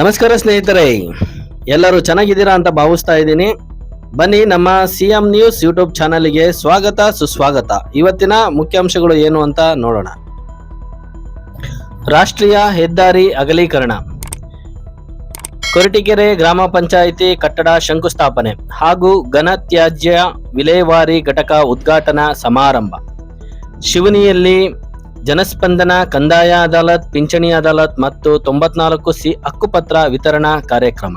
ನಮಸ್ಕಾರ ಸ್ನೇಹಿತರೆ, ಎಲ್ಲರೂ ಚೆನ್ನಾಗಿದ್ದೀರಾ ಅಂತ ಭಾವಿಸ್ತಾ ಇದ್ದೀನಿ. ಬನ್ನಿ, ನಮ್ಮ ಸಿ ಎಂ ನ್ಯೂಸ್ ಯೂಟ್ಯೂಬ್ ಚಾನಲ್ಗೆ ಸ್ವಾಗತ, ಸುಸ್ವಾಗತ. ಇವತ್ತಿನ ಮುಖ್ಯಾಂಶಗಳು ಏನು ಅಂತ ನೋಡೋಣ. ರಾಷ್ಟ್ರೀಯ ಹೆದ್ದಾರಿ ಅಗಲೀಕರಣ. ಕೊರಟಿಗೆರೆ ಗ್ರಾಮ ಪಂಚಾಯಿತಿ ಕಟ್ಟಡ ಶಂಕುಸ್ಥಾಪನೆ ಹಾಗೂ ಘನತ್ಯಾಜ್ಯ ವಿಲೇವಾರಿ ಘಟಕ ಉದ್ಘಾಟನಾ ಸಮಾರಂಭ. ಶಿವನಿಯಲ್ಲಿ ಜನಸ್ಪಂದನ, ಕಂದಾಯ ಅದಾಲತ್, ಪಿಂಚಣಿ ಅದಾಲತ್ ಮತ್ತು ತೊಂಬತ್ನಾಲ್ಕು ಸಿ ಹಕ್ಕುಪತ್ರ ವಿತರಣಾ ಕಾರ್ಯಕ್ರಮ.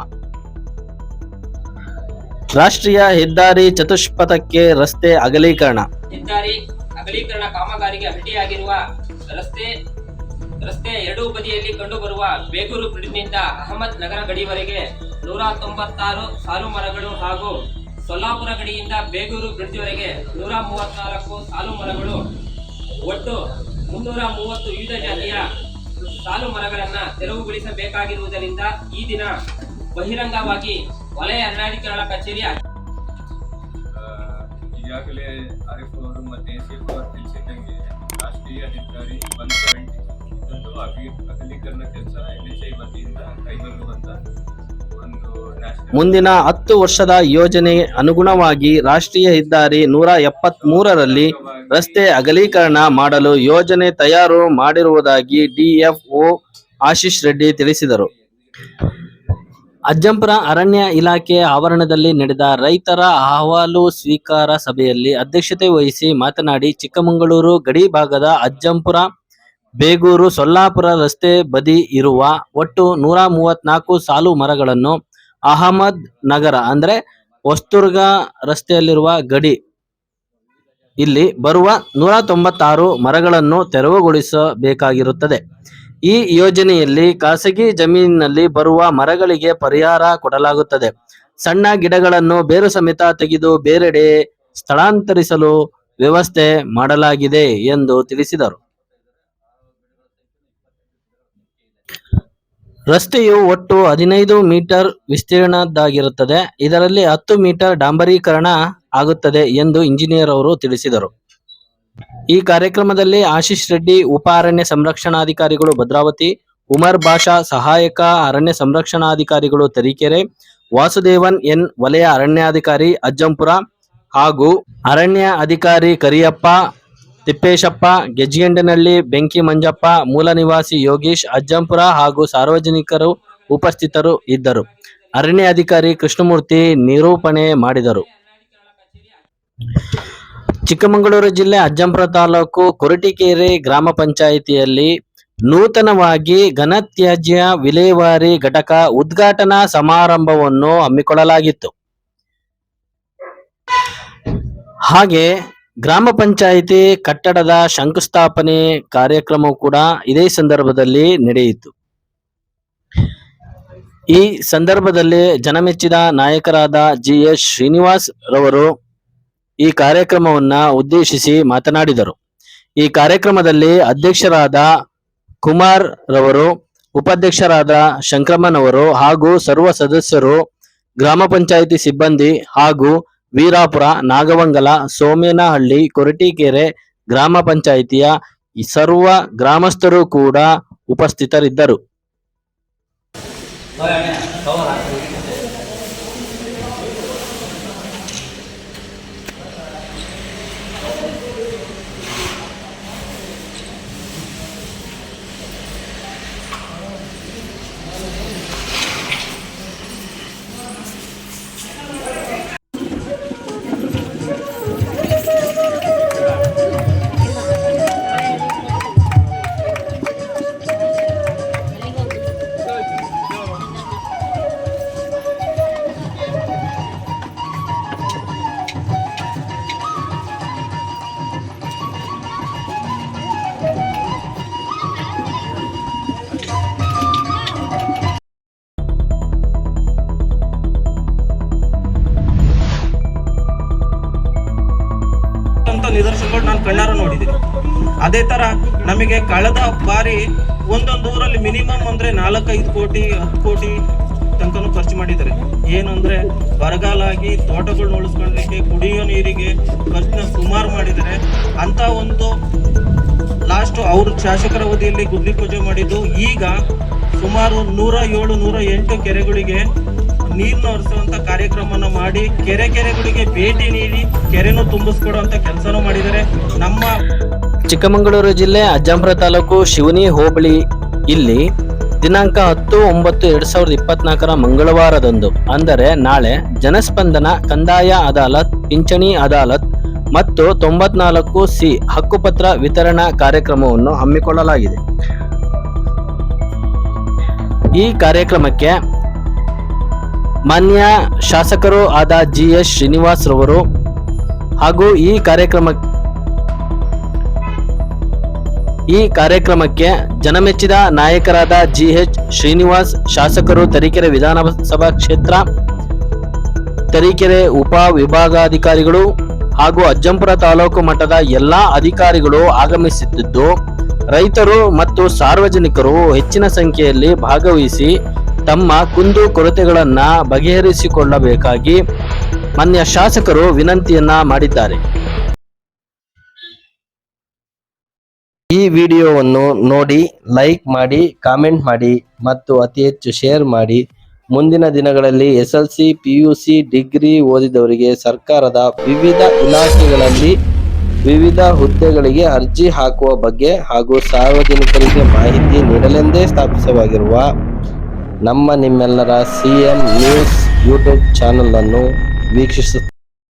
ರಾಷ್ಟ್ರೀಯ ಹೆದ್ದಾರಿ ಚತುಷ್ಪಥಕ್ಕೆ ರಸ್ತೆ ಅಗಲೀಕರಣ. ಹೆದ್ದಾರಿ ಅಗಲೀಕರಣ ಕಾಮಗಾರಿಗೆ ಅಡ್ಡಿಯಾಗಿರುವ ರಸ್ತೆ ರಸ್ತೆ ಎರಡೂ ಬದಿಯಲ್ಲಿ ಕಂಡುಬರುವ ಬೇಗೂರು ಬ್ರಿಡ್ಜ್ನಿಂದ ಅಹಮದ್ ನಗರ ಗಡಿವರೆಗೆ ನೂರ ತೊಂಬತ್ತಾರು ಸಾಲು ಮರಗಳು ಹಾಗೂ ಸೊಲ್ಲಾಪುರ ಗಡಿಯಿಂದ ಬೇಗೂರು ಬ್ರಿಡ್ಜ್ವರೆಗೆ ನೂರ ಮೂವತ್ನಾಲ್ಕು ಸಾಲು ಮರಗಳು ಒಟ್ಟು ಮುನ್ನೂರ ಮೂವತ್ತು ವಿವಿಧ ಜಾತಿಯ ಸಾಲು ಮರಗಳನ್ನ ತೆರವುಗೊಳಿಸಬೇಕಾಗಿರುವುದರಿಂದ ಈ ದಿನ ಬಹಿರಂಗವಾಗಿ ವಲಯ ಅರಣ್ಯಾಧಿಕಾರಿಗಳ ಕಚೇರಿ ಆ, ಈಗಾಗಲೇ ಆರಿಫ್ ಅವರು ಮತ್ತೆ ಅವರು ತಿಳಿಸಿದ್ದಂಗೆ ರಾಷ್ಟ್ರೀಯ ಹೆದ್ದಾರಿ ಒನ್ ಸೆವೆಂಟಿ ಇದೊಂದು ಅಗಿ ಅಗಲೀಕರಣ ಕೆಲಸ ಎನ್ ಎಚ್ ಐ ವತಿಯಿಂದ ಕೈಗೊಳ್ಳುವಂತ ಮುಂದಿನ ಹತ್ತು ವರ್ಷದ ಯೋಜನೆ ಅನುಗುಣವಾಗಿ ರಾಷ್ಟ್ರೀಯ ಹೆದ್ದಾರಿ ನೂರ ಎಪ್ಪತ್ತ್ ಮೂರರಲ್ಲಿ ರಸ್ತೆ ಅಗಲೀಕರಣ ಮಾಡಲು ಯೋಜನೆ ತಯಾರು ಮಾಡಿರುವುದಾಗಿ ಡಿಎಫ್ಒ ಆಶೀಶ್ ರೆಡ್ಡಿ ತಿಳಿಸಿದರು. ಅಜ್ಜಂಪುರ ಅರಣ್ಯ ಇಲಾಖೆ ಆವರಣದಲ್ಲಿ ನಡೆದ ರೈತರ ಅಹವಾಲು ಸ್ವೀಕಾರ ಸಭೆಯಲ್ಲಿ ಅಧ್ಯಕ್ಷತೆ ವಹಿಸಿ ಮಾತನಾಡಿ ಚಿಕ್ಕಮಗಳೂರು ಗಡಿ ಭಾಗದ ಅಜ್ಜಂಪುರ ಬೇಗೂರು ಸೊಲ್ಲಾಪುರ ರಸ್ತೆ ಬದಿ ಇರುವ ಒಟ್ಟು ನೂರ ಮೂವತ್ನಾಲ್ಕು ಸಾಲು ಮರಗಳನ್ನು ಅಹಮದ್ ನಗರ, ಅಂದ್ರೆ ಹೊಸ್ತುರ್ಗ ರಸ್ತೆಯಲ್ಲಿರುವ ಗಡಿ ಇಲ್ಲಿ ಬರುವ ನೂರ ತೊಂಬತ್ತಾರು ಮರಗಳನ್ನು ತೆರವುಗೊಳಿಸಬೇಕಾಗಿರುತ್ತದೆ. ಈ ಯೋಜನೆಯಲ್ಲಿ ಖಾಸಗಿ ಜಮೀನಿನಲ್ಲಿ ಬರುವ ಮರಗಳಿಗೆ ಪರಿಹಾರ ಕೊಡಲಾಗುತ್ತದೆ. ಸಣ್ಣ ಗಿಡಗಳನ್ನು ಬೇರು ಸಮೇತ ತೆಗೆದು ಬೇರೆಡೆ ಸ್ಥಳಾಂತರಿಸಲು ವ್ಯವಸ್ಥೆ ಮಾಡಲಾಗಿದೆ ಎಂದು ತಿಳಿಸಿದರು. ರಸ್ತೆಯು ಒಟ್ಟು ಹದಿನೈದು ಮೀಟರ್ ವಿಸ್ತೀರ್ಣದ್ದಾಗಿರುತ್ತದೆ. ಇದರಲ್ಲಿ ಹತ್ತು ಮೀಟರ್ ಡಾಂಬರೀಕರಣ ಆಗುತ್ತದೆ ಎಂದು ಇಂಜಿನಿಯರ್ ಅವರು ತಿಳಿಸಿದರು. ಈ ಕಾರ್ಯಕ್ರಮದಲ್ಲಿ ಆಶೀಶ್ ರೆಡ್ಡಿ, ಉಪ ಅರಣ್ಯ ಸಂರಕ್ಷಣಾಧಿಕಾರಿಗಳು ಭದ್ರಾವತಿ, ಉಮರ್ ಬಾಷಾ, ಸಹಾಯಕ ಅರಣ್ಯ ಸಂರಕ್ಷಣಾಧಿಕಾರಿಗಳು ತರೀಕೆರೆ, ವಾಸುದೇವನ್ ಎನ್ ವಲಯ ಅರಣ್ಯಾಧಿಕಾರಿ ಅಜ್ಜಂಪುರ ಹಾಗೂ ಅರಣ್ಯ ಅಧಿಕಾರಿ ಕರಿಯಪ್ಪ ತಿಪ್ಪೇಶಪ್ಪ ಗೆಜ್ಜಿಗೆಂಡನಹಳ್ಳಿ ಬೆಂಕಿ ಮಂಜಪ್ಪ, ಮೂಲ ನಿವಾಸಿ ಯೋಗೀಶ್, ಅಜ್ಜಂಪುರ ಹಾಗೂ ಸಾರ್ವಜನಿಕರು ಉಪಸ್ಥಿತರು ಇದ್ದರು. ಅರಣ್ಯ ಅಧಿಕಾರಿ ಕೃಷ್ಣಮೂರ್ತಿ ನಿರೂಪಣೆ ಮಾಡಿದರು. ಚಿಕ್ಕಮಗಳೂರು ಜಿಲ್ಲೆ ಅಜ್ಜಂಪುರ ತಾಲೂಕು ಕೊರಟಿಕೆರೆ ಗ್ರಾಮ ಪಂಚಾಯಿತಿಯಲ್ಲಿ ನೂತನವಾಗಿ ಘನತ್ಯಾಜ್ಯ ವಿಲೇವಾರಿ ಘಟಕ ಉದ್ಘಾಟನಾ ಸಮಾರಂಭವನ್ನು ಹಮ್ಮಿಕೊಳ್ಳಲಾಗಿತ್ತು. ಹಾಗೆ ಗ್ರಾಮ ಪಂಚಾಯಿತಿ ಕಟ್ಟಡದ ಶಂಕುಸ್ಥಾಪನೆ ಕಾರ್ಯಕ್ರಮವು ಕೂಡ ಇದೇ ಸಂದರ್ಭದಲ್ಲಿ ನಡೆಯಿತು. ಈ ಸಂದರ್ಭದಲ್ಲಿ ಜನಮೆಚ್ಚಿದ ನಾಯಕರಾದ ಜಿ ಎಸ್ ಶ್ರೀನಿವಾಸ್ ರವರು ಈ ಕಾರ್ಯಕ್ರಮವನ್ನ ಉದ್ದೇಶಿಸಿ ಮಾತನಾಡಿದರು. ಈ ಕಾರ್ಯಕ್ರಮದಲ್ಲಿ ಅಧ್ಯಕ್ಷರಾದ ಕುಮಾರ್ ರವರು, ಉಪಾಧ್ಯಕ್ಷರಾದ ಶಂಕ್ರಮ್ಮನವರು ಹಾಗೂ ಸರ್ವ ಸದಸ್ಯರು, ಗ್ರಾಮ ಪಂಚಾಯಿತಿ ಸಿಬ್ಬಂದಿ ಹಾಗೂ ವೀರಾಪುರ ನಾಗವಂಗಲ ಸೋಮೇನಹಳ್ಳಿ ಕೊರಟೀಕೆರೆ ಗ್ರಾಮ ಪಂಚಾಯಿತಿಯ ಸರ್ವ ಗ್ರಾಮಸ್ಥರು ಕೂಡ ಉಪಸ್ಥಿತರಿದ್ದರು. ನಾನು ಕಣ್ಣಾರ ನೋಡಿದ್ದೀನಿ. ಅದೇ ತರ ನಮಗೆ ಕಳೆದ ಬಾರಿ ಒಂದೊಂದು ಊರಲ್ಲಿ ಮಿನಿಮಮ್ ಅಂದ್ರೆ ನಾಲ್ಕೈದು ಕೋಟಿ, ಹತ್ತು ಕೋಟಿ ತನಕನೂ ಖರ್ಚು ಮಾಡಿದ್ದಾರೆ. ಏನು ಅಂದ್ರೆ ಬರಗಾಲ ಆಗಿ ತೋಟಗಳನ್ನ ಉಳಿಸ್ಕೊಳ್ಳಿಕ್ಕೆ, ಕುಡಿಯೋ ನೀರಿಗೆ ಖರ್ಚನ್ನ ಸುಮಾರು ಮಾಡಿದ್ದಾರೆ. ಅಂತ ಒಂದು ಲಾಸ್ಟ್ ಅವ್ರ ಶಾಸಕರ ಅವಧಿಯಲ್ಲಿ ಗುದ್ಲಿ ಪೂಜೆ ಮಾಡಿದ್ದು, ಈಗ ಸುಮಾರು ನೂರ ಏಳು, ನೂರ ಎಂಟು ಕೆರೆಗಳಿಗೆ ನೀರನ್ನು ಹರಿಸುವಂತ ಕಾರ್ಯಕ್ರಮನ ಮಾಡಿ ಕೆರೆ ಕೆರೆಗಳಿಗೆ ಭೇಟಿ ನೀಡಿ ಕೆರೆನೂ ತುಂಬಿಸ್ಕೊಡುವಂತ ಕೆಲಸನು ಮಾಡಿದರೆ ನಮ್ಮ ಚಿಕ್ಕಮಗಳೂರು ಜಿಲ್ಲೆ ಅಜ್ಜಂಪುರ ತಾಲೂಕು ಶಿವನಿ ಹೋಬಳಿ ಇಲ್ಲಿ ದಿನಾಂಕ ಹತ್ತು ಒಂಬತ್ತು ಎರಡ್ ಸಾವಿರದ ಇಪ್ಪತ್ನಾಲ್ಕರ ಮಂಗಳವಾರದಂದು, ಅಂದರೆ ನಾಳೆ ಜನಸ್ಪಂದನ, ಕಂದಾಯ ಅದಾಲತ್, ಪಿಂಚಣಿ ಅದಾಲತ್ ಮತ್ತು ತೊಂಬತ್ನಾಲ್ಕು ಸಿ ಹಕ್ಕುಪತ್ರ ವಿತರಣಾ ಕಾರ್ಯಕ್ರಮವನ್ನು ಹಮ್ಮಿಕೊಳ್ಳಲಾಗಿದೆ. ಈ ಕಾರ್ಯಕ್ರಮಕ್ಕೆ ಮಾನ್ಯ ಶಾಸಕರು ಆದ ಜಿ ಎಸ್ ಶ್ರೀನಿವಾಸ್ ರವರು ಹಾಗೂ ಈ ಕಾರ್ಯಕ್ರಮ ಈ ಕಾರ್ಯಕ್ರಮಕ್ಕೆ ಜನಮೆಚ್ಚಿದ ನಾಯಕರಾದ ಜಿ ಎಚ್ ಶ್ರೀನಿವಾಸ್, ಶಾಸಕರು ತರೀಕೆರೆ ವಿಧಾನಸಭಾ ಕ್ಷೇತ್ರ, ತರೀಕೆರೆ ಉಪ ವಿಭಾಗಾಧಿಕಾರಿಗಳು ಹಾಗೂ ಅಜ್ಜಂಪುರ ತಾಲೂಕು ಮಟ್ಟದ ಎಲ್ಲಾ ಅಧಿಕಾರಿಗಳು ಆಗಮಿಸುತ್ತಿದ್ದು, ರೈತರು ಮತ್ತು ಸಾರ್ವಜನಿಕರು ಹೆಚ್ಚಿನ ಸಂಖ್ಯೆಯಲ್ಲಿ ಭಾಗವಹಿಸಿ ತಮ್ಮ ಕುಂದು ಕೊರತೆಗಳನ್ನ ಬಗೆಹರಿಸಿಕೊಳ್ಳಬೇಕಾಗಿ ಮಾನ್ಯ ಶಾಸಕರು ವಿನಂತಿಯನ್ನ ಮಾಡಿದ್ದಾರೆ. ಈ ವಿಡಿಯೋವನ್ನು ನೋಡಿ ಲೈಕ್ ಮಾಡಿ, ಕಾಮೆಂಟ್ ಮಾಡಿ ಮತ್ತು ಅತಿ ಹೆಚ್ಚು ಶೇರ್ ಮಾಡಿ. ಮುಂದಿನ ದಿನಗಳಲ್ಲಿ S L C, P U C, degree ಓದಿದವರಿಗೆ ಸರ್ಕಾರದ ವಿವಿಧ ಇಲಾಖೆಗಳಲ್ಲಿ ವಿವಿಧ ಹುದ್ದೆಗಳಿಗೆ ಅರ್ಜಿ ಹಾಕುವ ಬಗ್ಗೆ ಹಾಗೂ ಸಾರ್ವಜನಿಕರಿಗೆ ಮಾಹಿತಿ ನೀಡಲೆಂದೇ ಸ್ಥಾಪಿಸವಾಗಿರುವ ನಮ್ಮ ನಿಮ್ಮೆಲ್ಲರ ಸಿ ಎಂ ನ್ಯೂಸ್ ಯೂಟ್ಯೂಬ್ ಚಾನಲನ್ನು ವೀಕ್ಷಿಸು